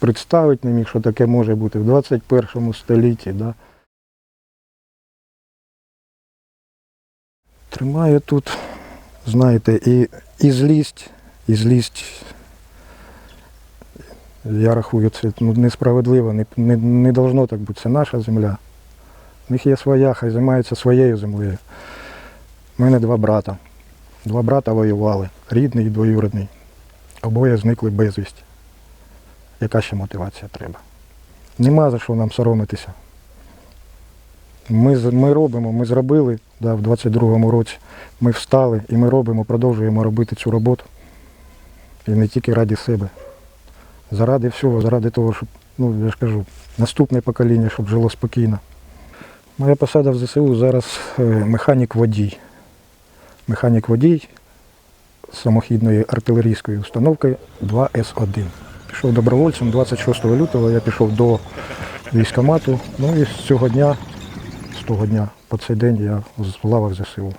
представити не міг, що таке може бути в 21 столітті. Да. Тримає тут, знаєте, і, і злість, і злість. Я рахую, це ну, несправедливо, не, не, не должно так бути. Це наша земля. У них є своя, хай займаються своєю землею. У мене два брата. Два брата воювали, рідний і двоюрідний. Обоє зникли безвісті. Яка ще мотивація треба? Нема за що нам соромитися. Ми, ми робимо, ми зробили да, в 22-му році. Ми встали і ми робимо, продовжуємо робити цю роботу. І не тільки раді себе. Заради всього, заради того, щоб, ну я ж кажу, наступне покоління, щоб жило спокійно. Моя посада в ЗСУ зараз е, механік-водій. Механік-водій самохідної артилерійської установки 2С1. Пішов добровольцем 26 лютого, я пішов до військкомату. Ну і з цього дня, з того дня по цей день я з лавах ЗСУ.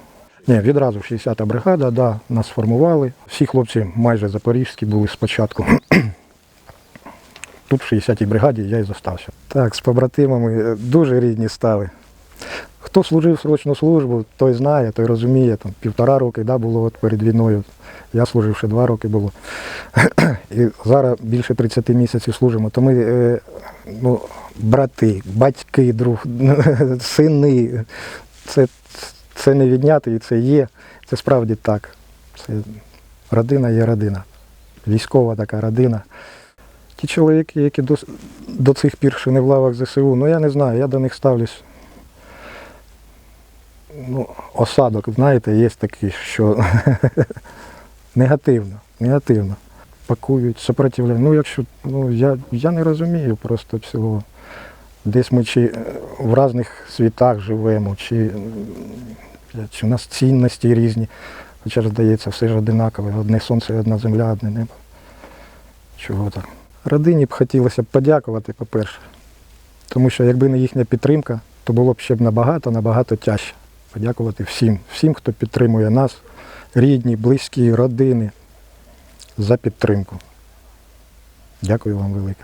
Ні, відразу 60-та бригада, да, нас сформували. Всі хлопці майже запорізькі були спочатку. Тут в 60-й бригаді я і зостався. Так, з побратимами е, дуже рідні стали. Хто служив срочну службу, той знає, той розуміє. Там півтора роки да, було от перед війною. Я служив ще два роки було. І зараз більше 30 місяців служимо. То ми е, ну, брати, батьки, друг, сини. Це, це не відняти і це є. Це справді так. Це родина є родина. Військова така родина. Ті чоловіки, які до, до цих пір ще не в лавах ЗСУ, ну я не знаю, я до них ставлюсь. Ну, осадок, знаєте, є такий, що негативно, негативно. Пакують, супротивляють. Ну, якщо, ну, я, я не розумію просто цього. Десь ми чи е, в різних світах живемо, чи, чи у нас цінності різні. Хоча здається, все ж одинакове. Одне сонце, одна земля, одне небо. Чого так? Родині б хотілося б подякувати, по-перше. Тому що якби не їхня підтримка, то було б ще б набагато, набагато тяжче. Подякувати всім, всім, хто підтримує нас, рідні, близькі, родини, за підтримку. Дякую вам велике.